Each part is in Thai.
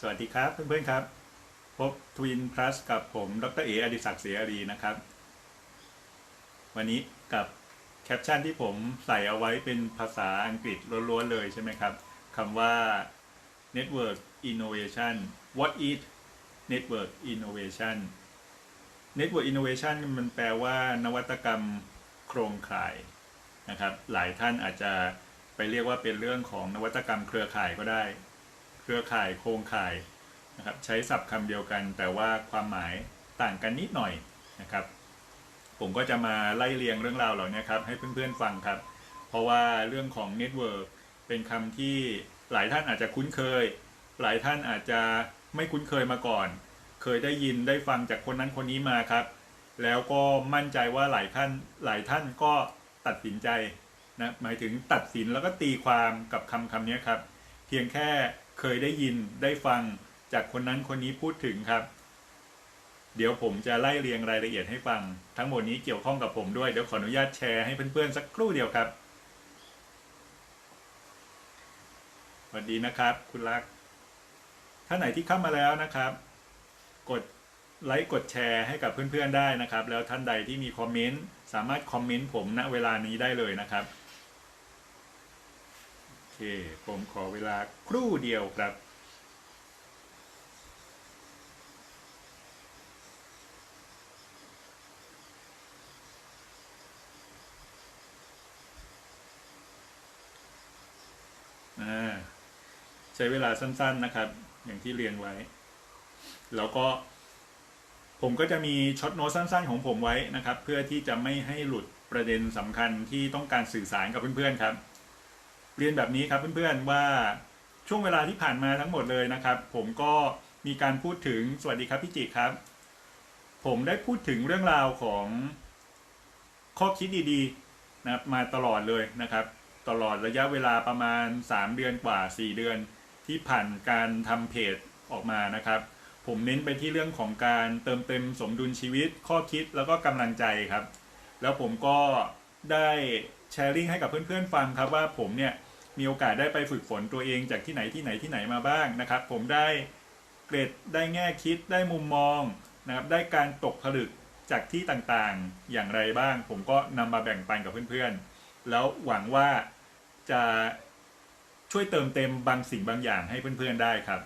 สวัสดีครับเพื่อนๆครับ พบทวินพลัสกับผมดรเออดิศักดิ์เสียรีนะครับ วันนี้กับแคปชั่นที่ผมใส่เอาไว้เป็นภาษาอังกฤษล้วนๆเลยใช่ไหมครับคำว่า Network Innovation What is Network Innovation Network Innovation มันแปลว่านวัตกรรมโครงข่ายนะครับ หลายท่านอาจจะไปเรียกว่าเป็นเรื่องของนวัตกรรมเครือข่ายก็ได้ เครือข่ายโครงข่ายนะครับใช้ศัพท์คำเดียวกัน แต่ว่าความหมายต่างกันนิดหน่อยนะครับ ผมก็จะมาไล่เรียงเรื่องราวเหล่านี้ครับให้เพื่อนๆฟังครับ เพราะว่าเรื่องของเน็ตเวิร์กเป็นคำที่หลายท่านอาจจะคุ้นเคย หลายท่านอาจจะไม่คุ้นเคยมาก่อน เคยได้ยินได้ฟังจากคนนั้นคนนี้มาครับ แล้วก็มั่นใจว่าหลายท่านหลายท่านก็ตัดสินใจนะหมายถึงตัดสินแล้วก็ตีความกับคำคำนี้ครับ เพียงแค่ เคยได้ยินได้ฟังจากคนนั้นคนนี้พูดถึงครับ เดี๋ยวผมจะไล่เรียงรายละเอียดให้ฟัง ทั้งหมดนี้เกี่ยวข้องกับผมด้วย เดี๋ยวขออนุญาตแชร์ให้เพื่อนๆสักครู่เดียวครับสวัสดีนะครับ คุณลัก ท่านไหนที่เข้ามาแล้วนะครับ กดไลค์กดแชร์ให้กับเพื่อนๆได้นะครับ แล้วท่านใดที่มีคอมเมนต์สามารถคอมเมนต์ผมณเวลานี้ได้เลยนะครับ เค ผมขอเวลาครู่เดียวครับใช้เวลาสั้น ๆนะครับ อย่างที่เรียนไว้ แล้วก็ ผมก็จะมีช็อตโน้ตสั้น ๆ ของผมไว้นะครับ เพื่อที่จะไม่ให้หลุดประเด็นสำคัญที่ต้องการสื่อสารกับเพื่อน ๆ ครับ เรียนแบบนี้ครับเพื่อนๆว่าช่วงเวลาที่ผ่านมาทั้งหมดเลยนะครับ ผมก็มีการพูดถึงสวัสดีครับพี่จิครับ ผมได้พูดถึงเรื่องราวของข้อคิดดีๆนะครับมาตลอดเลยนะครับ ตลอดระยะเวลาประมาณ 3 เดือนกว่า 4 เดือนที่ผ่านการทำเพจออกมานะครับ ผมเน้นไปที่เรื่องของการเติมเต็มสมดุลชีวิต ข้อคิดแล้วก็กำลังใจครับ แล้วผมก็ได้แชร์ลิงก์ให้กับเพื่อนๆฟังครับว่าผมเนี่ย มีโอกาสได้ไปฝึกฝนตัวเองจากที่ไหนที่ไหนที่ไหนมาบ้างนะครับ ผมได้เกรดได้แง่คิดได้มุมมองนะครับได้การตกผลึกจากที่ต่างๆอย่างไรบ้าง ผมก็นำมาแบ่งปันกับเพื่อนๆ แล้วหวังว่าจะช่วยเติมเต็มบางสิ่งบางอย่างให้เพื่อนๆได้ครับ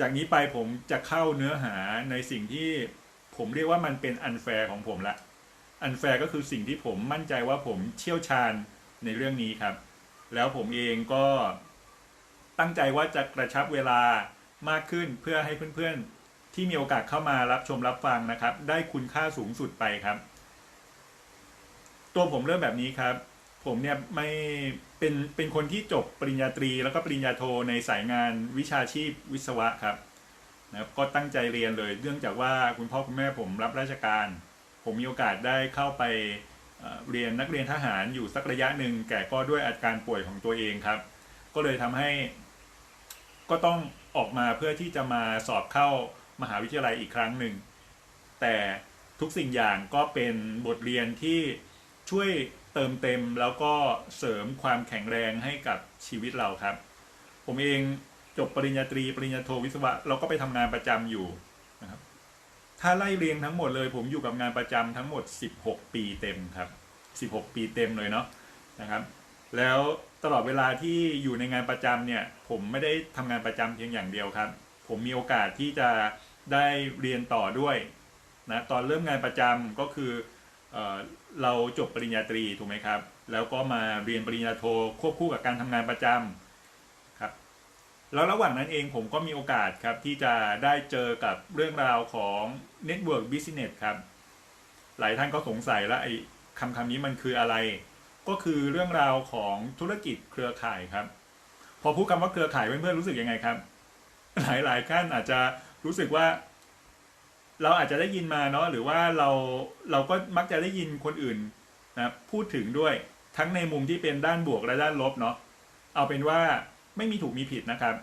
จากนี้ไปผมจะเข้าเนื้อหาในสิ่งที่ผมเรียกว่ามันเป็นอันแฟร์ของผมละอันแฟร์ก็คือสิ่งที่ผมมั่นใจว่าผมเชี่ยวชาญในเรื่องนี้ครับ แล้วผมเองก็ตั้งใจว่าจะกระชับเวลามากขึ้นเพื่อให้เพื่อนๆ ที่มีโอกาสเข้ามารับชมรับฟังนะครับ ได้คุณค่าสูงสุดไปครับ ตัวผมเริ่มแบบนี้ครับ ผมเนี่ยไม่เป็นเป็นคนที่จบปริญญาตรี แล้วก็ปริญญาโทในสายงานวิชาชีพวิศวะครับนะครับก็ตั้งใจเรียนเลยเนื่องจากว่าคุณพ่อคุณแม่ผมรับราชการ ผมมีโอกาสได้เข้าไป เรียนนักเรียนทหารอยู่สักระยะหนึ่งแก่ก็ด้วยอาการป่วยของตัวเองครับ ก็เลยทำให้ก็ต้องออกมาเพื่อที่จะมาสอบเข้ามหาวิทยาลัยอีกครั้งหนึ่ง แต่ทุกสิ่งอย่างก็เป็นบทเรียนที่ช่วยเติมเต็มแล้วก็เสริมความแข็งแรงให้กับชีวิตเราครับ ผมเองจบปริญญาตรีปริญญาโทวิศวะเราก็ไปทำงานประจำอยู่ ถ้าไล่เรียงทั้งหมดเลย ผมอยู่กับงานประจำทั้งหมด 16 ปีเต็มครับ 16 ปีเต็มเลยเนาะนะครับ แล้วตลอดเวลาที่อยู่ในงานประจำเนี่ยผมไม่ได้ทำงานประจำเพียงอย่างเดียวครับ ผมมีโอกาสที่จะได้เรียนต่อด้วยนะตอนเริ่มงานประจำก็คือเอเราจบปริญญาตรีถูกไหมครับ แล้วก็มาเรียนปริญญาโทควบคู่กับการทำงานประจำครับ แล้วระหว่างนั้นเองผมก็มีโอกาสครับที่จะได้เจอกับเรื่องราวของ Network Business ครับ หลายท่านก็สงสัยแล้วไอ้คำคำนี้มันคืออะไร ก็คือเรื่องราวของธุรกิจเครือข่ายครับ พอพูดคำว่าเครือข่ายเพื่อนๆรู้สึกยังไงครับ หลายหลายๆท่านอาจจะรู้สึกว่า เราอาจจะได้ยินมาเนาะหรือว่าเราเราก็มักจะได้ยินคนอื่นนะพูดถึงด้วยทั้งในมุมที่เป็นด้านบวกและด้านลบเนาะเอาเป็นว่า ไม่มีถูกมีผิดนะครับ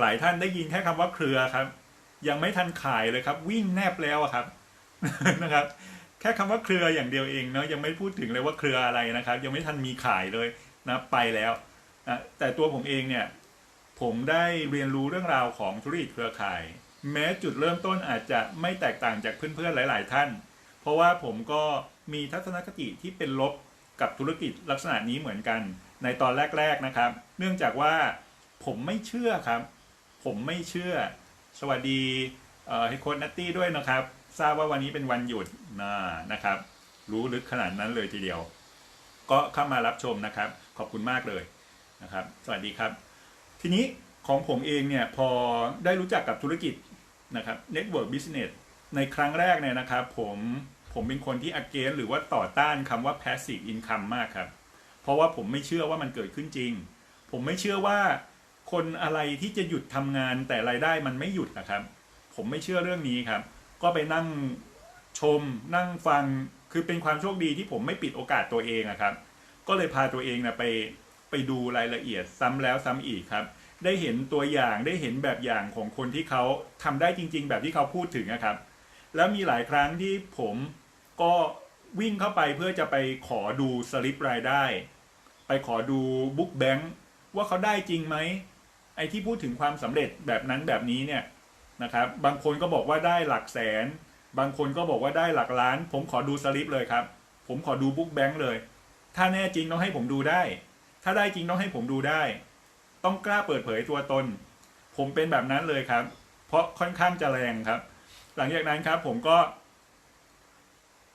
หลายท่านได้ยินแค่คำว่าเครือครับ ยังไม่ทันขายเลยครับ วิ่งแนบแล้วอะครับนะครับ แค่คำว่าเครืออย่างเดียวเองเนาะยังไม่พูดถึงเลยว่าเครืออะไรนะครับ ยังไม่ทันมีขายเลยนะไปแล้วนะแต่ตัวผมเองเนี่ยผผมได้เรียนรู้เรื่องราวของธุรกิจเครือข่าย แม้จุดเริ่มต้นอาจจะไม่แตกต่างจากเพื่อนๆหลาย ๆ ท่าน เพราะว่าผมก็มีทัศนคติที่เป็นลบกับธุรกิจลักษณะนี้เหมือนกัน ในตอนแรก ๆนะครับ เนื่องจากว่าผมไม่เชื่อครับ ผมไม่เชื่อ สวัสดีเอ่อให้โค้ดนัตตี้ด้วยนะครับ ทราบว่าวันนี้เป็นวันหยุดนะนะครับ รู้ลึกขนาดนั้นเลยทีเดียว ก็เข้ามารับชมนะครับ ขอบคุณมากเลยนะครับ สวัสดีครับ ทีนี้ของผมเองเนี่ยพอได้รู้จักกับธุรกิจนะครับ Network Business ในครั้งแรกเนี่ยนะครับ ผมผมเป็นคนที่ against หรือว่าต่อต้านคำว่า passive income มากครับ เพราะว่าผมไม่เชื่อว่ามันเกิดขึ้นจริง ผมไม่เชื่อว่าคนอะไรที่จะหยุดทำงานแต่รายได้มันไม่หยุดนะครับ ผมไม่เชื่อเรื่องนี้ครับ ก็ไปนั่งชมนั่งฟังคือเป็นความโชคดีที่ผมไม่ปิดโอกาสตัวเองอะครับ ก็เลยพาตัวเองนะไปไปดูรายละเอียดซ้ำแล้วซ้ำอีกครับ ได้เห็นตัวอย่างได้เห็นแบบอย่างของคนที่เขาทำได้จริง ๆ แบบที่เขาพูดถึงนะครับ แล้วมีหลายครั้งที่ผมก็ วิ่งเข้าไปเพื่อจะไปขอดูสลิปรายได้ ไปขอดูบุ๊กแบงค์ว่าเขาได้จริงไหมไอ้ที่พูดถึงความสำเร็จแบบนั้นแบบนี้เนี่ยนะครับ บางคนก็บอกว่าได้หลักแสน บางคนก็บอกว่าได้หลักล้าน ผมขอดูสลิปเลยครับ ผมขอดูบุ๊กแบงค์เลย ถ้าแน่จริงต้องให้ผมดูได้ ถ้าได้จริงต้องให้ผมดูได้ ต้องกล้าเปิดเผยตัวตน ผมเป็นแบบนั้นเลยครับ เพราะค่อนข้างจะแรงครับ หลังจากนั้นครับผมก็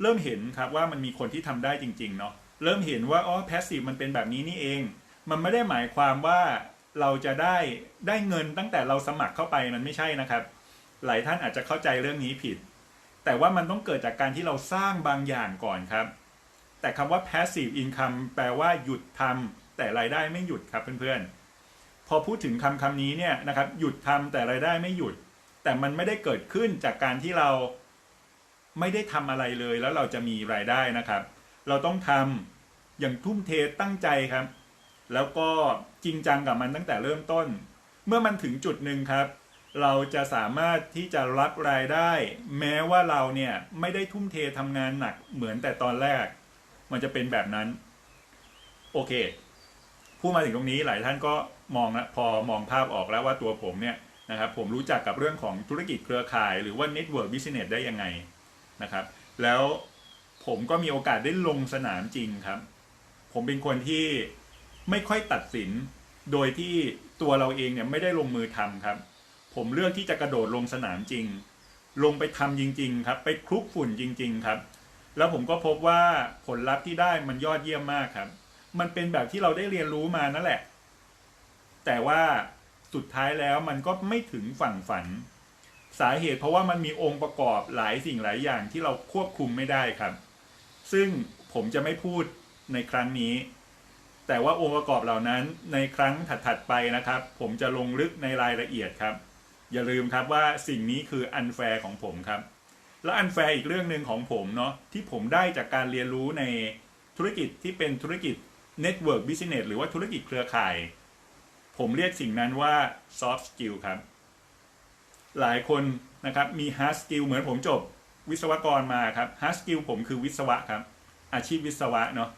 เริ่มเห็นครับว่ามันมีคนที่ทำได้จริงๆเนาะเริ่มเห็นว่าอ๋อแพสซีฟมันเป็นแบบนี้นี่เอง มันไม่ได้หมายความว่าเราจะได้ได้เงินตั้งแต่เราสมัครเข้าไปมันไม่ใช่นะครับ หลายท่านอาจจะเข้าใจเรื่องนี้ผิด แต่ว่ามันต้องเกิดจากการที่เราสร้างบางอย่างก่อนครับ แต่คำว่า passive income แปลว่าหยุดทำแต่รายได้ไม่หยุดครับเพื่อนๆ พอพูดถึงคำคำนี้เนี่ยนะครับหยุดทำแต่รายได้ไม่หยุด แต่มันไม่ได้เกิดขึ้นจากการที่เรา ไม่ได้ทำอะไรเลยแล้วเราจะมีรายได้นะครับ เราต้องทำอย่างทุ่มเทตั้งใจครับ แล้วก็จริงจังกับมันตั้งแต่เริ่มต้น เมื่อมันถึงจุดหนึ่งครับ เราจะสามารถที่จะรับรายได้ แม้ว่าเราเนี่ยไม่ได้ทุ่มเททำงานหนักเหมือนแต่ตอนแรก มันจะเป็นแบบนั้น โอเคพูดมาถึงตรงนี้หลายท่านก็มองนะพอมองภาพออกแล้วว่าตัวผมเนี่ยนะครับผมรู้จักกับเรื่องของธุรกิจเครือข่ายหรือว่า Network Business ได้ยังไง นะครับ แล้วผมก็มีโอกาสได้ลงสนามจริงครับ ผมเป็นคนที่ไม่ค่อยตัดสิน โดยที่ตัวเราเองเนี่ยไม่ได้ลงมือทำครับ ผมเลือกที่จะกระโดดลงสนามจริง ลงไปทำจริง ๆ ครับ ไปคลุกฝุ่นจริง ๆ ครับ แล้วผมก็พบว่าผลลัพธ์ที่ได้มันยอดเยี่ยมมากครับ มันเป็นแบบที่เราได้เรียนรู้มานั่นแหละ แต่ว่าสุดท้ายแล้วมันก็ไม่ถึงฝั่งฝัน สาเหตุเพราะว่ามันมีองค์ประกอบหลายสิ่งหลายอย่างที่เราควบคุมไม่ได้ครับ ซึ่งผมจะไม่พูดในครั้งนี้ แต่ว่าองค์ประกอบเหล่านั้นในครั้งถัดๆไปนะครับ ผมจะลงลึกในรายละเอียดครับ อย่าลืมครับว่าสิ่งนี้คืออันแฟร์ของผมครับ และอันแฟร์อีกเรื่องหนึ่งของผมเนาะที่ผมได้จากการเรียนรู้ในธุรกิจที่เป็นธุรกิจ Network Business หรือว่าธุรกิจเครือข่าย ผมเรียกสิ่งนั้นว่า soft skill ครับ หลายคนนะครับมี hard skill เหมือนผมจบวิศวกรมาครับ hard skill ผมคือวิศวะครับ อาชีพวิศวะเนาะ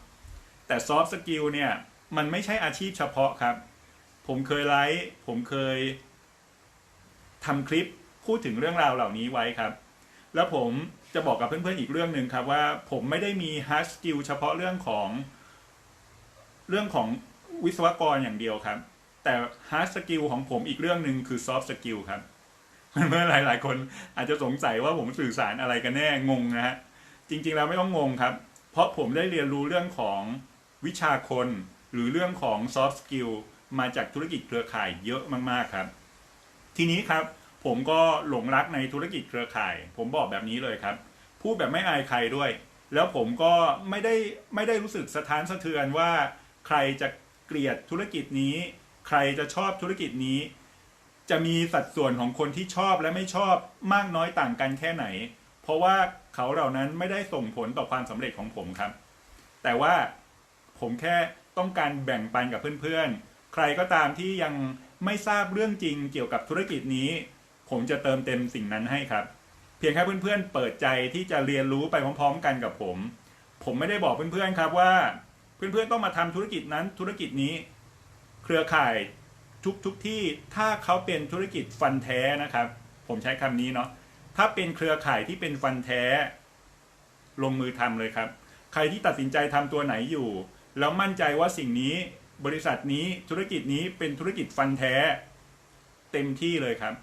แต่ soft skill เนี่ยมันไม่ใช่อาชีพเฉพาะครับ ผมเคยไลฟ์ผมเคยทำคลิปพูดถึงเรื่องราวเหล่านี้ไว้ครับ แล้วผมจะบอกกับเพื่อนๆอีกเรื่องหนึ่งครับว่าผมไม่ได้มี hard skill เฉพาะเรื่องของเรื่องของวิศวกรอย่างเดียวครับ แต่ hard skill ของผมอีกเรื่องหนึ่งคือ soft skill ครับ เมื่อหลายๆ คนอาจจะสงสัยว่าผมสื่อสารอะไรกันแน่งงนะฮะจริงๆแล้วไม่ต้องงงครับ เพราะผมได้เรียนรู้เรื่องของวิชาคน หรือเรื่องของ soft skill มาจากธุรกิจเครือข่ายเยอะมากๆครับ ทีนี้ครับผมก็หลงรักในธุรกิจเครือข่าย ผมบอกแบบนี้เลยครับ พูดแบบไม่อายใครด้วย แล้วผมก็ไม่ได้ไม่ได้รู้สึกสะท้านสะเทือนว่า ใครจะเกลียดธุรกิจนี้ ใครจะชอบธุรกิจนี้ จะมีสัดส่วนของคนที่ชอบและไม่ชอบมากน้อยต่างกันแค่ไหน เพราะว่าเขาเหล่านั้นไม่ได้ส่งผลต่อความสำเร็จของผมครับ แต่ว่าผมแค่ต้องการแบ่งปันกับเพื่อนๆ ใครก็ตามที่ยังไม่ทราบเรื่องจริงเกี่ยวกับธุรกิจนี้ ผมจะเติมเต็มสิ่งนั้นให้ครับ เพียงแค่เพื่อนๆ เปิดใจที่จะเรียนรู้ไปพร้อม ๆ กันกับผม ผมไม่ได้บอกเพื่อนๆครับว่า เพื่อนๆต้องมาทำธุรกิจนั้นธุรกิจนี้ เครือข่าย ทุกทุกที่ถ้าเขาเป็นธุรกิจฟันแท้นะครับ ผมใช้คำนี้เนาะถ้าเป็นเครือข่ายที่เป็นฟันแท้ ลงมือทำเลยครับ ใครที่ตัดสินใจทำตัวไหนอยู่ แล้วมั่นใจว่าสิ่งนี้บริษัทนี้ธุรกิจนี้เป็นธุรกิจฟันแท้ เต็มที่เลยครับ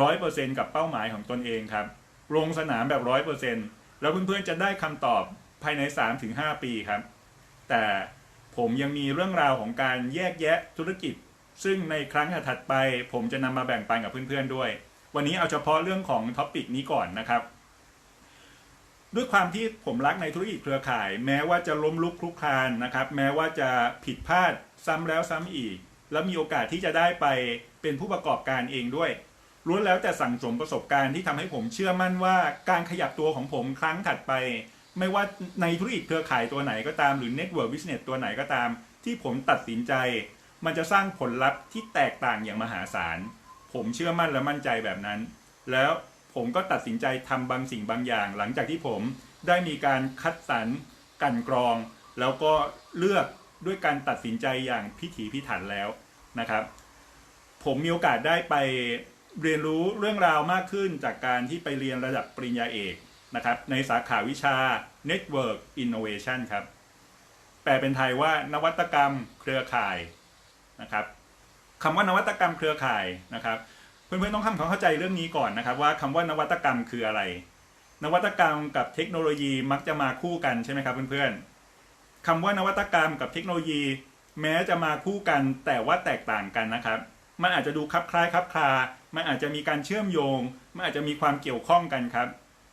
ร้อยเปอร์เซ็นกับเป้าหมายของตนเองครับ ลงสนามแบบร้อยเปอร์เซ็นแล้วเพื่อนๆจะได้คำตอบภายใน 3-5 ปีครับ แต่ผมยังมีเรื่องราวของการแยกแยะธุรกิจ ซึ่งในครั้งถัดไปผมจะนำมาแบ่งปันกับเพื่อนๆด้วย วันนี้เอาเฉพาะเรื่องของท็อปิกนี้ก่อนนะครับ ด้วยความที่ผมรักในธุรกิจเครือข่าย แม้ว่าจะล้มลุกคลุกคลานนะครับ แม้ว่าจะผิดพลาดซ้ำแล้วซ้ำอีก แล้วมีโอกาสที่จะได้ไปเป็นผู้ประกอบการเองด้วยล้วนแล้วแต่สั่งสมประสบการณ์ที่ทำให้ผมเชื่อมั่นว่าการขยับตัวของผมครั้งถัดไป ไม่ว่าในธุรกิจเครือข่ายตัวไหนก็ตามหรือ Network Business ตัวไหนก็ตาม ที่ผมตัดสินใจ มันจะสร้างผลลัพธ์ที่แตกต่างอย่างมหาศาล ผมเชื่อมั่นและมั่นใจแบบนั้น แล้วผมก็ตัดสินใจทำบางสิ่งบางอย่าง หลังจากที่ผมได้มีการคัดสรรกันกรอง แล้วก็เลือกด้วยการตัดสินใจอย่างพิถีพิถันแล้วนะครับ ผมมีโอกาสได้ไปเรียนรู้เรื่องราวมากขึ้นจากการที่ไปเรียนระดับปริญญาเอกนะครับในสาขาวิชา Network Innovation ครับ แปลเป็นไทยว่านวัตกรรมเครือข่าย นะครับคำว่านวัตกรรมเครือข่ายนะครับ เพื่อนๆต้องทำความเข้าใจเรื่องนี้ก่อนนะครับ ว่าคำว่านวัตกรรมคืออะไร นวัตกรรมกับเทคโนโลยีมักจะมาคู่กันใช่ไหมครับเพื่อนๆคำว่านวัตกรรมกับเทคโนโลยี แม้จะมาคู่กันแต่ว่าแตกต่างกันนะครับ มันอาจจะดูคลับคล้ายคลับคลา มันอาจจะมีการเชื่อมโยง มันอาจจะมีความเกี่ยวข้องกันครับ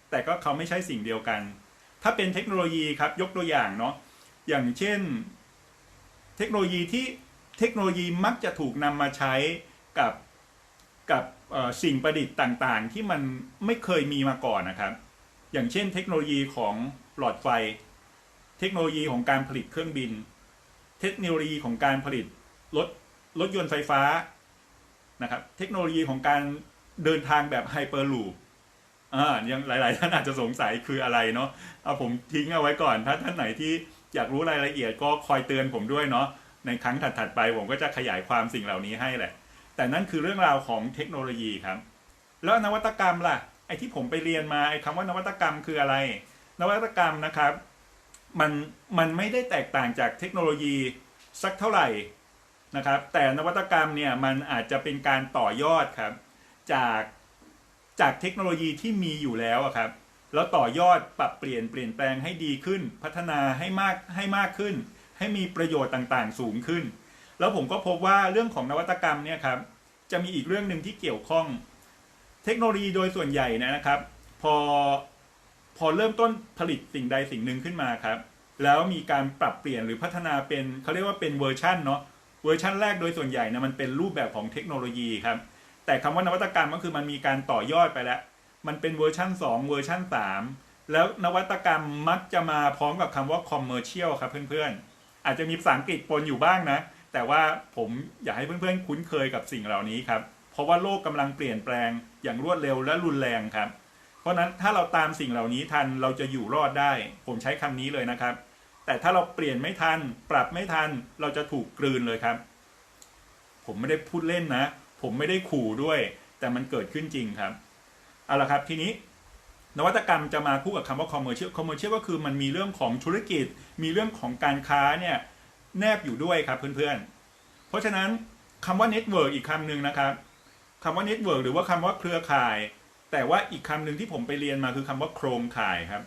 แต่ก็เขาไม่ใช่สิ่งเดียวกัน ถ้าเป็นเทคโนโลยีครับยกตัวอย่างเนาะอย่างเช่น เทคโนโลยีที่ เทคโนโลยีมักจะถูกนำมาใช้กับกับสิ่งประดิษฐ์ต่างๆ ที่มันไม่เคยมีมาก่อนนะครับ อย่างเช่น เทคโนโลยีของหลอดไฟ เทคโนโลยีของการผลิตเครื่องบิน เทคโนโลยีของการผลิตรถรถยนต์ไฟฟ้านะครับ เทคโนโลยีของการเดินทางแบบไฮเปอร์ลูปอ่ายังหลายๆท่านอาจจะสงสัยคืออะไรเนาะเอาผมทิ้งเอาไว้ก่อน ถ้าท่านไหนที่อยากรู้รายละเอียดก็คอยเตือนผมด้วยเนาะ ในครั้งถัดๆไปผมก็จะขยายความสิ่งเหล่านี้ให้แหละ แต่นั่นคือเรื่องราวของเทคโนโลยีครับ แล้วนวัตกรรมล่ะไอ้ที่ผมไปเรียนมาไอ้คำว่านวัตกรรมคืออะไร นวัตกรรมนะครับมันมันไม่ได้แตกต่างจากเทคโนโลยีสักเท่าไหร่นะครับ แต่นวัตกรรมเนี่ยมันอาจจะเป็นการต่อยอดครับจากจากเทคโนโลยีที่มีอยู่แล้วครับแล้วต่อยอดปรับเปลี่ยนเปลี่ยนแปลงให้ดีขึ้น พัฒนาให้มากให้มากขึ้น ให้มีประโยชน์ต่างๆ สูงขึ้น แล้วผมก็พบว่าเรื่องของนวัตกรรมเนี่ยครับจะมีอีกเรื่องหนึ่งที่เกี่ยวข้อง เทคโนโลยีโดยส่วนใหญ่นะครับ พอพอเริ่มต้นผลิตสิ่งใดสิ่งหนึ่งขึ้นมาครับ แล้วมีการปรับเปลี่ยนหรือพัฒนาเป็นเขาเรียกว่าเป็นเวอร์ชันเนาะเวอร์ชันแรกโดยส่วนใหญ่นะมันเป็นรูปแบบของเทคโนโลยีครับ แต่คำว่านวัตกรรมก็คือมันมีการต่อยอดไปแล้ว มันเป็นเวอร์ชัน2 เวอร์ชัน3 แล้วนวัตกรรมมักจะมาพร้อมกับคำว่าคอมเมอร์เชียลครับเพื่อนๆ อาจจะมีภาษาอังกฤษปนอยู่บ้างนะ แต่ว่าผมอยากให้เพื่อนๆคุ้นเคยกับสิ่งเหล่านี้ครับ เพราะว่าโลกกำลังเปลี่ยนแปลงอย่างรวดเร็วและรุนแรงครับ เพราะนั้นถ้าเราตามสิ่งเหล่านี้ทันเราจะอยู่รอดได้ ผมใช้คำนี้เลยนะครับ แต่ถ้าเราเปลี่ยนไม่ทัน ปรับไม่ทัน เราจะถูกกลืนเลยครับ ผมไม่ได้พูดเล่นนะ ผมไม่ได้ขู่ด้วย แต่มันเกิดขึ้นจริงครับเอาละครับทีนี้ นวัตกรรมจะมาคู่กับคำว่า commercial commercial ก็คือมันมีเรื่องของธุรกิจ มีเรื่องของการค้าเนี่ยแนบอยู่ด้วยครับเพื่อนๆ เพราะฉะนั้นคำว่า network อีกคำหนึ่งนะครับคำว่า network หรือว่าคำว่าเครือข่าย แต่ว่าอีกคำหนึ่งที่ผมไปเรียนมาคือคำว่าโครงข่ายครับ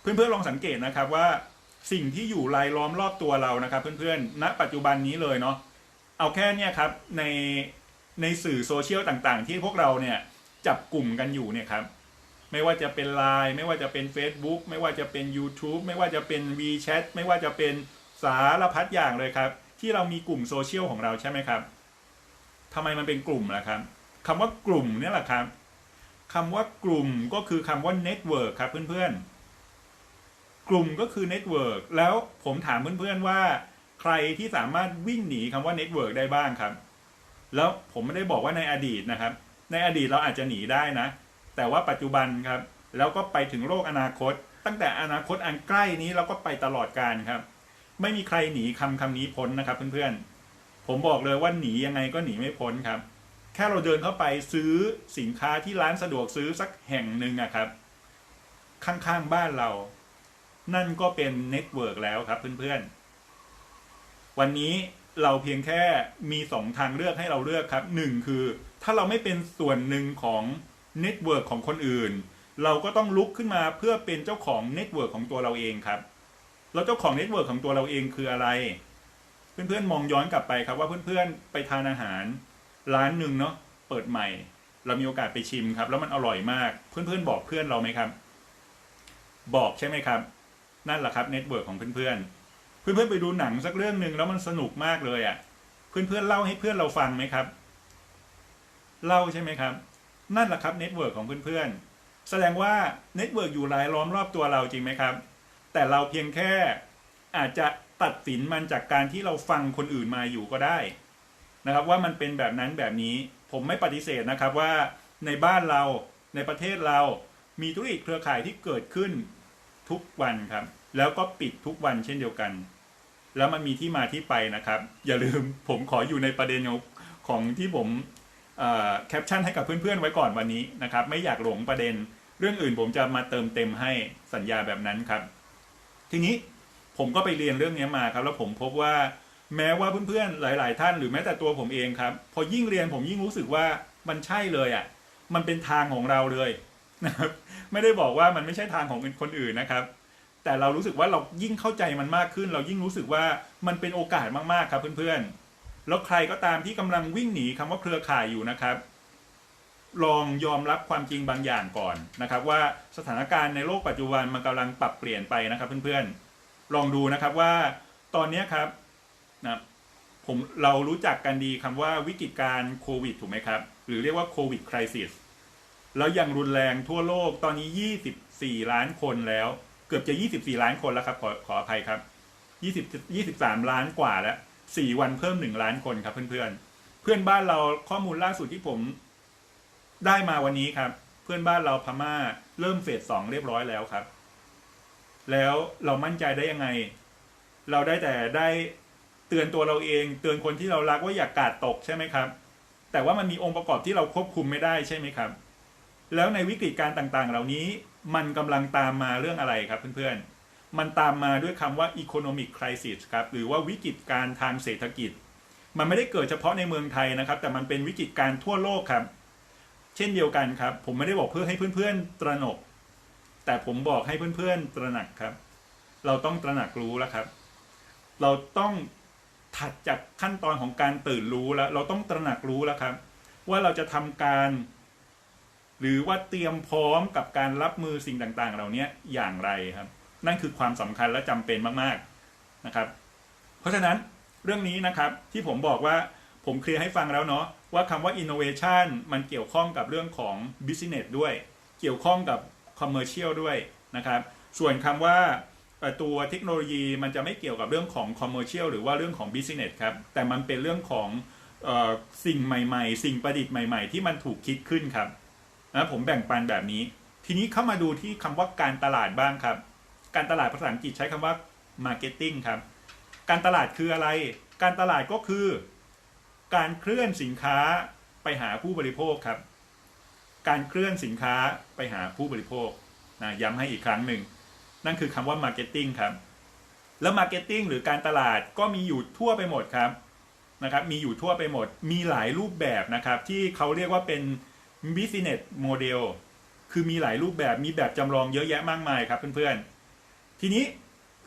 เพื่อนๆลองสังเกตนะครับว่าสิ่งที่อยู่รายล้อมรอบตัวเรานะครับ เพื่อนๆณปัจจุบันนี้เลยเนาะเอาแค่เนี่ยครับในในสื่อโซเชียลต่างๆ ที่พวกเราเนี่ยจับกลุ่มกันอยู่เนี่ยครับ ไม่ว่าจะเป็น Line ไม่ว่าจะเป็น Facebook ไม่ว่าจะเป็น YouTube ไม่ว่าจะเป็น WeChat ไม่ว่าจะเป็นสารพัดอย่างเลยครับ ที่เรามีกลุ่มโซเชียลของเราใช่ไหมครับทำไมมันเป็นกลุ่มล่ะครับคำว่ากลุ่มเนี่ยแหละครับคำว่ากลุ่มก็คือคำว่า Network ครับเพื่อนๆ กลุ่มก็คือ Network แล้วผมถามเพื่อนๆว่าใครที่สามารถวิ่งหนีคำว่าเน็ตเวิร์กได้บ้างครับ แล้วผมไม่ได้บอกว่าในอดีตนะครับ ในอดีตเราอาจจะหนีได้นะ แต่ว่าปัจจุบันครับ แล้วก็ไปถึงโลกอนาคต ตั้งแต่อนาคตอันใกล้นี้เราก็ไปตลอดการครับ ไม่มีใครหนีคำคำนี้พ้นนะครับเพื่อนๆผผมบอกเลยว่าหนียังไงก็หนีไม่พ้นครับ แค่เราเดินเข้าไปซื้อสินค้าที่ร้านสะดวกซื้อสักแห่งหนึ่งอะครับ ข้างๆบ้านเรา นั่นก็เป็นเน็ตเวิร์กแล้วครับเพื่อนๆ วันนี้เราเพียงแค่มีสองทางเลือกให้เราเลือกครับหนึ่งคือ ถ้าเราไม่เป็นส่วนหนึ่งของ เน็ตเวิร์กของคนอื่น เราก็ต้องลุกขึ้นมาเพื่อเป็นเจ้าของเน็ตเวิร์กของตัวเราเองครับแล้วเจ้าของเน็ตเวิร์กของตัวเราเองคืออะไร เพื่อนๆมองย้อนกลับไปครับว่าเพื่อนๆไปทานอาหาร ร้านหนึ่งเนาะเปิดใหม่ เรามีโอกาสไปชิมครับ แล้วมันอร่อยมาก เพื่อนๆบอกเพื่อนเราไหมครับ บอกใช่ไหมครับ นั่นแหละครับเน็ตเวิร์กของเพื่อนๆเพื่อนๆไปดูหนังสักเรื่องหนึ่งแล้วมันสนุกมากเลยอะ่ะเพื่อนๆเล่าให้เพื่อนเราฟังไหมครับ เล่าใช่ไหมครับ นั่นแหละครับเน็ตเวิร์กของเพื่อนๆ แสดงว่าเน็ตเวิร์กอยู่รายล้อมรอบตัวเราจริงไหมครับ แต่เราเพียงแค่อาจจะตัดสินมันจากการที่เราฟังคนอื่นมาอยู่ก็ได้นะครับว่ามันเป็นแบบนั้นแบบนี้ผมไม่ปฏิเสธนะครับว่าในบ้านเราในประเทศเรามีธุรกิจเครือข่ายที่เกิดขึ้นทุกวันครับ แล้วก็ปิดทุกวันเช่นเดียวกัน แล้วมันมีที่มาที่ไปนะครับ อย่าลืมผมขออยู่ในประเด็นของที่ผม แคปชั่นให้กับเพื่อนๆไว้ก่อนวันนี้นะครับ ไม่อยากหลงประเด็น เรื่องอื่นผมจะมาเติมเต็มให้สัญญาแบบนั้นครับ ทีนี้ผมก็ไปเรียนเรื่องนี้มาครับ แล้วผมพบว่าแม้ว่าเพื่อนๆหลาย ๆ ท่านหรือแม้แต่ตัวผมเองครับ พอยิ่งเรียนผมยิ่งรู้สึกว่ามันใช่เลยอะ่ะ มันเป็นทางของเราเลยนะครับไม่ได้บอกว่ามันไม่ใช่ทางของคนอื่นนะครับ แต่เรารู้สึกว่าเรายิ่งเข้าใจมันมากขึ้น เรายิ่งรู้สึกว่ามันเป็นโอกาสมากๆครับเพื่อนๆ แล้วใครก็ตามที่กำลังวิ่งหนีคำว่าเครือข่ายอยู่นะครับ ลองยอมรับความจริงบางอย่างก่อนนะครับ ว่าสถานการณ์ในโลกปัจจุบันมันกำลังปรับเปลี่ยนไปนะครับเพื่อนๆลองดูนะครับว่าตอนนี้ครับนะผมเรารู้จักกันดีคำว่าวิกฤตการโควิดถูกไหมครับ หรือเรียกว่าโควิดคริสิสแล้วยังรุนแรงทั่วโลกตอนนี้ 24 ล้านคนแล้ว เกือบจะ 24 ล้านคนแล้วครับ ขอขออภัยครับ 20 23 ล้านกว่าแล้ว 4 วันเพิ่ม 1 ล้านคนครับเพื่อนๆ เพื่อนบ้านเราข้อมูลล่าสุดที่ผมได้มาวันนี้ครับ เพื่อนบ้านเราพม่าเริ่มเฟสสองเรียบร้อยแล้วครับ แล้วเรามั่นใจได้ยังไง เราได้แต่ได้เตือนตัวเราเอง เตือนคนที่เรารักว่าอย่ากกาดตกใช่ไหมครับ แต่ว่ามันมีองค์ประกอบที่เราควบคุมไม่ได้ใช่ไหมครับ แล้วในวิกฤตการต่างๆ เหล่านี้มันกำลังตามมาเรื่องอะไรครับเพื่อนๆ มันตามมาด้วยคำว่า economic crisis ครับหรือว่าวิกฤตการทางเศรษฐกิจ มันไม่ได้เกิดเฉพาะในเมืองไทยนะครับ แต่มันเป็นวิกฤตการทั่วโลกครับ เช่นเดียวกันครับ ผมไม่ได้บอกเพื่อให้เพื่อนๆตระหนก แต่ผมบอกให้เพื่อนๆตระหนักครับ เราต้องตระหนักรู้แล้วครับ เราต้องถัดจากขั้นตอนของการตื่นรู้แล้ว เราต้องตระหนักรู้แล้วครับ ว่าเราจะทำการ หรือว่าเตรียมพร้อมกับการรับมือสิ่งต่างๆ เหล่านี้อย่างไรครับ นั่นคือความสำคัญและจำเป็นมากๆนะครับ เพราะฉะนั้นเรื่องนี้นะครับที่ผมบอกว่าผมเคลียร์ให้ฟังแล้วเนาะว่าคำว่า innovation มันเกี่ยวข้องกับเรื่องของ business ด้วย เกี่ยวข้องกับ commercial ด้วยนะครับ ส่วนคำว่าตัวเทคโนโลยีมันจะไม่เกี่ยวกับเรื่องของ commercial หรือว่าเรื่องของ business ครับ แต่มันเป็นเรื่องของสิ่งใหม่ๆ สิ่งประดิษฐ์ใหม่ๆ ที่มันถูกคิดขึ้นครับนะผมแบ่งปันแบบนี้ ทีนี้เข้ามาดูที่คำว่าการตลาดบ้างครับ การตลาดภาษาอังกฤษใช้คำว่า marketing ครับ การตลาดคืออะไร การตลาดก็คือ การเคลื่อนสินค้าไปหาผู้บริโภคครับ การเคลื่อนสินค้าไปหาผู้บริโภคนะย้ำให้อีกครั้งหนึ่ง นั่นคือคำว่า marketing ครับ แล้ว marketing หรือการตลาดก็มีอยู่ทั่วไปหมดครับนะครับ มีอยู่ทั่วไปหมด มีหลายรูปแบบนะครับ ที่เขาเรียกว่าเป็น business model คือมีหลายรูปแบบ มีแบบจำลองเยอะแยะมากมายครับเพื่อนๆ ทีนี้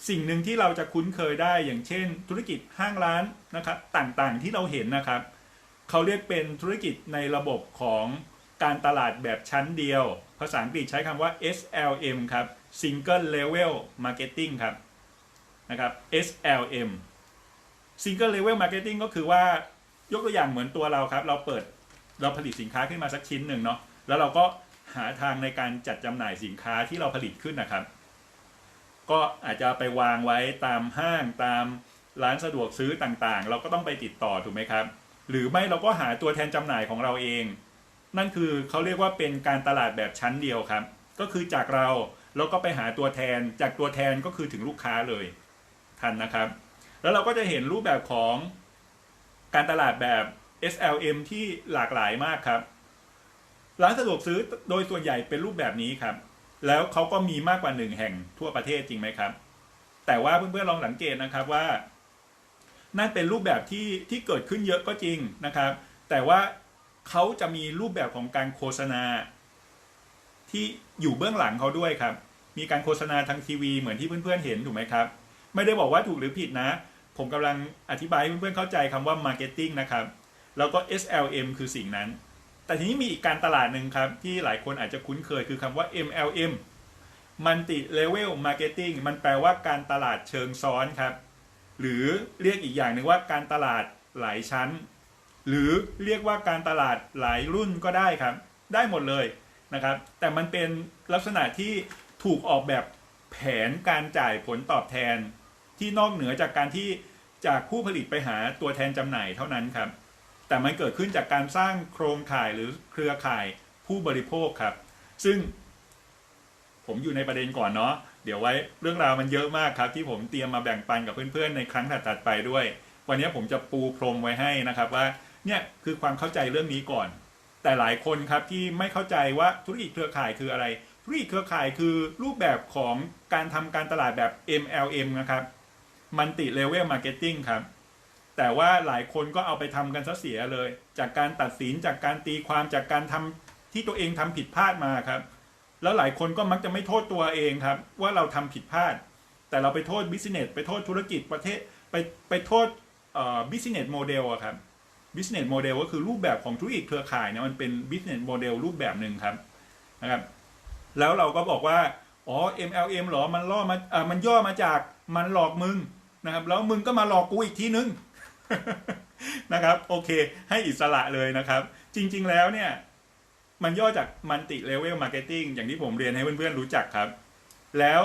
สิ่งหนึ่งที่เราจะคุ้นเคยได้อย่างเช่น ธุรกิจห้างร้านนะครับต่างๆที่เราเห็นนะครับเขาเรียกเป็นธุรกิจในระบบของการตลาดแบบชั้นเดียว ภาษาอังกฤษใช้คำว่า SLM ครับ Single Level Marketing ครับนะครับ SLM Single Level Marketing ก็คือว่ายกตัวอย่างเหมือนตัวเราครับ เราเปิดเราผลิตสินค้าขึ้นมาสักชิ้นหนึ่งเนาะแล้วเราก็หาทางในการจัดจำหน่ายสินค้าที่เราผลิตขึ้นนะครับ ก็อาจจะไปวางไว้ตามห้างตามร้านสะดวกซื้อต่างๆ เราก็ต้องไปติดต่อถูกไหมครับ หรือไม่เราก็หาตัวแทนจำหน่ายของเราเอง นั่นคือเขาเรียกว่าเป็นการตลาดแบบชั้นเดียวครับ ก็คือจากเราเราก็ไปหาตัวแทนจากตัวแทนก็คือถึงลูกค้าเลยทันนะครับ แล้วเราก็จะเห็นรูปแบบของการตลาดแบบ SLM ที่หลากหลายมากครับ ร้านสะดวกซื้อโดยส่วนใหญ่เป็นรูปแบบนี้ครับ แล้วเขาก็มีมากกว่าหนึ่งแห่งทั่วประเทศจริงไหมครับ แต่ว่าเพื่อนๆลองสังเกตนะครับว่า นั่นเป็นรูปแบบที่ที่เกิดขึ้นเยอะก็จริงนะครับ แต่ว่าเขาจะมีรูปแบบของการโฆษณา ที่อยู่เบื้องหลังเขาด้วยครับ มีการโฆษณาทางทีวีเหมือนที่เพื่อนๆเห็นถูกไหมครับ ไม่ได้บอกว่าถูกหรือผิดนะ ผมกำลังอธิบายให้เพื่อนๆเข้าใจคำว่า marketing นะครับ แล้วก็ SLM คือสิ่งนั้น แต่ทีนี้มีอีกการตลาดหนึ่งครับ ที่หลายคนอาจจะคุ้นเคยคือคำว่า MLM Multi Level Marketing มันแปลว่าการตลาดเชิงซ้อนครับ หรือเรียกอีกอย่างหนึ่งว่าการตลาดหลายชั้น หรือเรียกว่าการตลาดหลายรุ่นก็ได้ครับ ได้หมดเลยนะครับ แต่มันเป็นลักษณะที่ถูกออกแบบแผนการจ่ายผลตอบแทน ที่นอกเหนือจากการที่จากผู้ผลิตไปหาตัวแทนจำหน่ายเท่านั้นครับ แต่มันเกิดขึ้นจากการสร้างโครงข่ายหรือเครือข่ายผู้บริโภคครับ ซึ่งผมอยู่ในประเด็นก่อนเนาะเดี๋ยวไว้เรื่องราวมันเยอะมากครับ ที่ผมเตรียมมาแบ่งปันกับเพื่อนๆในครั้งถัดๆไปด้วย วันนี้ผมจะปูพรมไว้ให้นะครับว่าเนี่ยคือความเข้าใจเรื่องนี้ก่อน แต่หลายคนครับที่ไม่เข้าใจว่าธุรกิจเครือข่ายคืออะไร ธุรกิจเครือข่ายคือรูปแบบของการทำการตลาดแบบ MLM นะครับ Multi Level Marketing ครับ แต่ว่าหลายคนก็เอาไปทำกันซะเสียเลย จากการตัดสินจากการตีความจากการทำที่ตัวเองทำผิดพลาดมาครับ แล้วหลายคนก็มักจะไม่โทษตัวเองครับ ว่าเราทำผิดพลาด แต่เราไปโทษบิสเนสไปโทษธุรกิจประเทศไปไปโทษบิสเนสโมเดลอะครับบิสเนสโมเดลก็คือรูปแบบของธุรกิจเครือข่ายเนี่ยมันเป็นบิสเนสโมเดลรูปแบบหนึ่งครับนะครับแล้วเราก็บอกว่าอ๋อ MLM หรอมันล่อมาอ่ามันย่อมาจากมันหลอกมึงนะครับแล้วมึงก็มาหลอกกูอีกทีนึง นะครับ โอเค ให้อิสระเลยนะครับ จริง ๆ แล้วเนี่ย มันย่อจาก Multi Level Marketing อย่างที่ผมเรียนให้เพื่อนๆรู้จักครับ แล้ว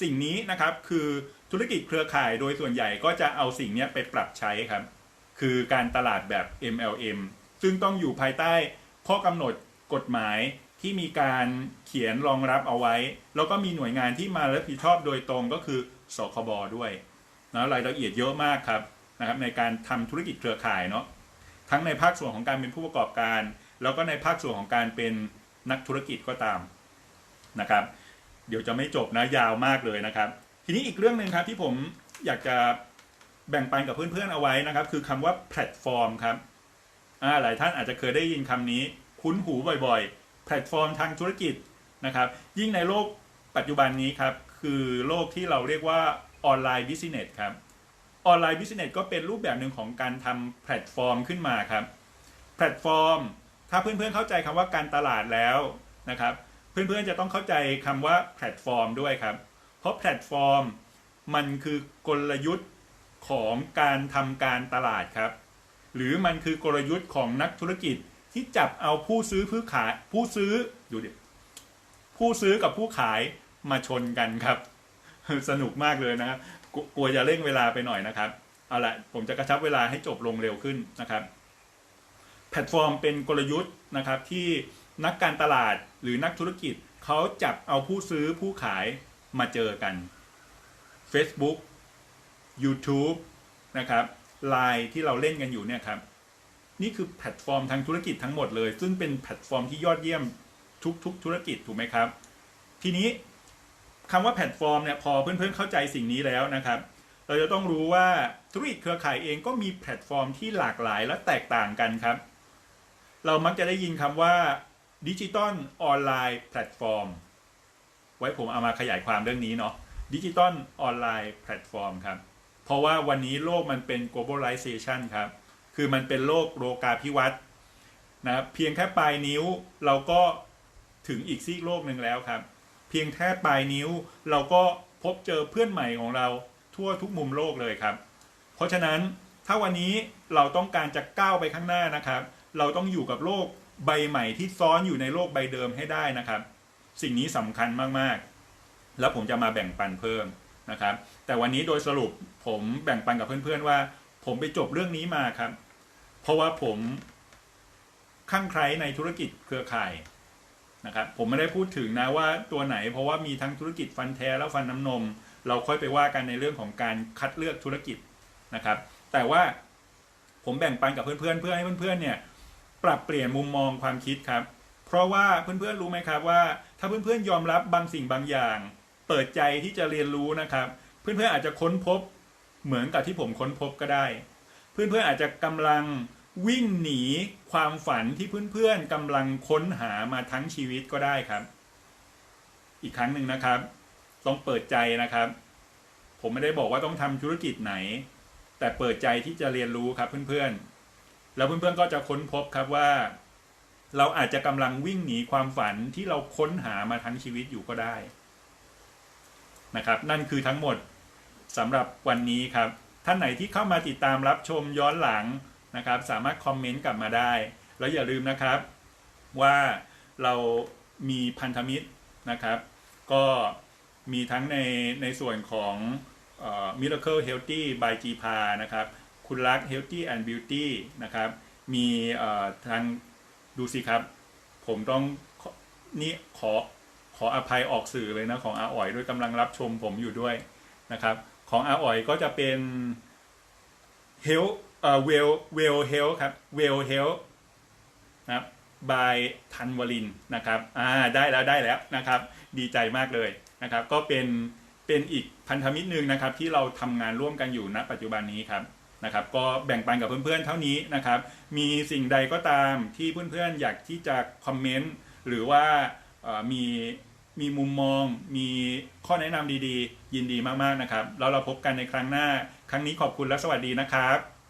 สิ่งนี้นะครับคือธุรกิจเครือข่ายโดยส่วนใหญ่ก็จะเอาสิ่งนี้ไปปรับใช้ครับ คือการตลาดแบบ MLM ซึ่งต้องอยู่ภายใต้ข้อกำหนดกฎหมายที่มีการเขียนรองรับเอาไว้ แล้วก็มีหน่วยงานที่มารับผิดชอบโดยตรงก็คือสคบด้วยนะรายละเอียดเยอะมากครับ นะครับในการทำธุรกิจเครือข่ายเนาะทั้งในภาคส่วนของการเป็นผู้ประกอบการ แล้วก็ในภาคส่วนของการเป็นนักธุรกิจก็ตามนะครับ เดี๋ยวจะไม่จบนะยาวมากเลยนะครับ ทีนี้อีกเรื่องหนึ่งครับที่ผมอยากจะแบ่งปันกับเพื่อนๆเอาไว้นะครับ คือคำว่าแพลตฟอร์มครับหลายท่านอาจจะเคยได้ยินคำนี้ คุ้นหูบ่อยๆ แพลตฟอร์มทางธุรกิจนะครับ ยิ่งในโลกปัจจุบันนี้ครับ คือโลกที่เราเรียกว่าออนไลน์บิสเนสครับ ออนไลน์บิสเนสก็เป็นรูปแบบหนึ่งของการทำแพลตฟอร์มขึ้นมาครับ แพลตฟอร์ม ถ้าเพื่อนๆเข้าใจคำว่าการตลาดแล้วนะครับ เพื่อนๆจะต้องเข้าใจคำว่าแพลตฟอร์มด้วยครับ เพราะแพลตฟอร์มมันคือกลยุทธ์ของการทำการตลาดครับ หรือมันคือกลยุทธ์ของนักธุรกิจที่จับเอาผู้ซื้อผู้ขายผู้ซื้อดูดิผู้ซื้อกับผู้ขายมาชนกันครับ สนุกมากเลยนะครับ กลัวจะเร่งเวลาไปหน่อยนะครับ เอาละผมจะกระชับเวลาให้จบลงเร็วขึ้นนะครับ แพลตฟอร์มเป็นกลยุทธ์นะครับที่นักการตลาดหรือนักธุรกิจเขาจับเอาผู้ซื้อผู้ขายมาเจอกัน Facebook YouTube นะครับ Line ที่เราเล่นกันอยู่เนี่ยครับ นี่คือแพลตฟอร์มทางธุรกิจทั้งหมดเลย ซึ่งเป็นแพลตฟอร์มที่ยอดเยี่ยมทุกๆธุรกิจถูกไหมครับ ทีนี้ คำว่าแพลตฟอร์มเนี่ยพอเพื่อนๆเข้าใจสิ่งนี้แล้วนะครับ เราจะต้องรู้ว่าธุรกิจเครือข่ายเองก็มีแพลตฟอร์มที่หลากหลายและแตกต่างกันครับ เรามักจะได้ยินคำว่าดิจิตอลออนไลน์แพลตฟอร์มไว้ผมเอามาขยายความเรื่องนี้เนาะดิจิตอลออนไลน์แพลตฟอร์มครับ เพราะว่าวันนี้โลกมันเป็น globalization ครับ คือมันเป็นโลกโลกาภิวัตน์นะเพียงแค่ปลายนิ้วเราก็ถึงอีกซีกโลกหนึ่งแล้วครับ เพียงแค่ปลายนิ้ว เราก็พบเจอเพื่อนใหม่ของเราทั่วทุกมุมโลกเลยครับ เพราะฉะนั้นถ้าวันนี้เราต้องการจะก้าวไปข้างหน้านะครับ เราต้องอยู่กับโลกใบใหม่ที่ซ้อนอยู่ในโลกใบเดิมให้ได้นะครับ สิ่งนี้สำคัญมากๆ แล้วผมจะมาแบ่งปันเพิ่มนะครับ แต่วันนี้โดยสรุปผมแบ่งปันกับเพื่อนๆว่า ผมไปจบเรื่องนี้มาครับ เพราะว่าผมข้างใครในธุรกิจเครือข่าย นะครับผมไม่ได้พูดถึงนะว่าตัวไหนเพราะว่ามีทั้งธุรกิจฟันแท้และฟันน้ำนม เราค่อยไปว่ากันในเรื่องของการคัดเลือกธุรกิจนะครับ แต่ว่าผมแบ่งปันกับเพื่อนๆเพื่อให้เพื่อนๆเนี่ยปรับเปลี่ยนมุมมองความคิดครับ เพราะว่าเพื่อนๆรู้ไหมครับว่า ถ้าเพื่อนๆยอมรับบางสิ่งบางอย่าง เปิดใจที่จะเรียนรู้นะครับ เพื่อนๆอาจจะค้นพบเหมือนกับที่ผมค้นพบก็ได้ เพื่อนๆอาจจะกำลัง วิ่งหนีความฝันที่เพื่อนๆกำลังค้นหามาทั้งชีวิตก็ได้ครับ อีกครั้งหนึ่งนะครับ ต้องเปิดใจนะครับ ผมไม่ได้บอกว่าต้องทำธุรกิจไหน แต่เปิดใจที่จะเรียนรู้ครับเพื่อนๆ แล้วเพื่อนๆก็จะค้นพบครับว่า เราอาจจะกำลังวิ่งหนีความฝันที่เราค้นหามาทั้งชีวิตอยู่ก็ได้นะครับ นั่นคือทั้งหมดสำหรับวันนี้ครับ ท่านไหนที่เข้ามาติดตามรับชมย้อนหลัง นะครับ สามารถคอมเมนต์กลับมาได้ แล้วอย่าลืมนะครับว่าเรามีพันธมิตรนะครับ ก็มีทั้งในในส่วนของออ Miracle Healthy by g p a นะครับ คุณรัก Healthy and Beauty นะครับ มีทางดูสิครับ ผมต้องนี่ขอขออภัยออกสื่อเลยนะของอาอ๋อยด้วยกำลังรับชมผมอยู่ด้วยนะครับ ของอาอ๋อยก็จะเป็น Health เอ่อ Well Well Health ครับ Well Health นะครับ by ทันวลินนะครับอ่าได้แล้วได้แล้วนะครับ ดีใจมากเลยนะครับ ก็เป็นเป็นอีกพันธมิตรหนึ่งนะครับ ที่เราทำงานร่วมกันอยู่ณ ปัจจุบันนี้ครับนะครับ ก็แบ่งปันกับเพื่อนๆเท่านี้นะครับ มีสิ่งใดก็ตามที่เพื่อนๆอยากที่จะคอมเมนต์หรือว่าเอ่อมีมีมุมมอง มีข้อแนะนำดีๆ ยินดีมากๆนะครับ แล้วเราพบกันในครั้งหน้า ครั้งนี้ขอบคุณและสวัสดีนะครับ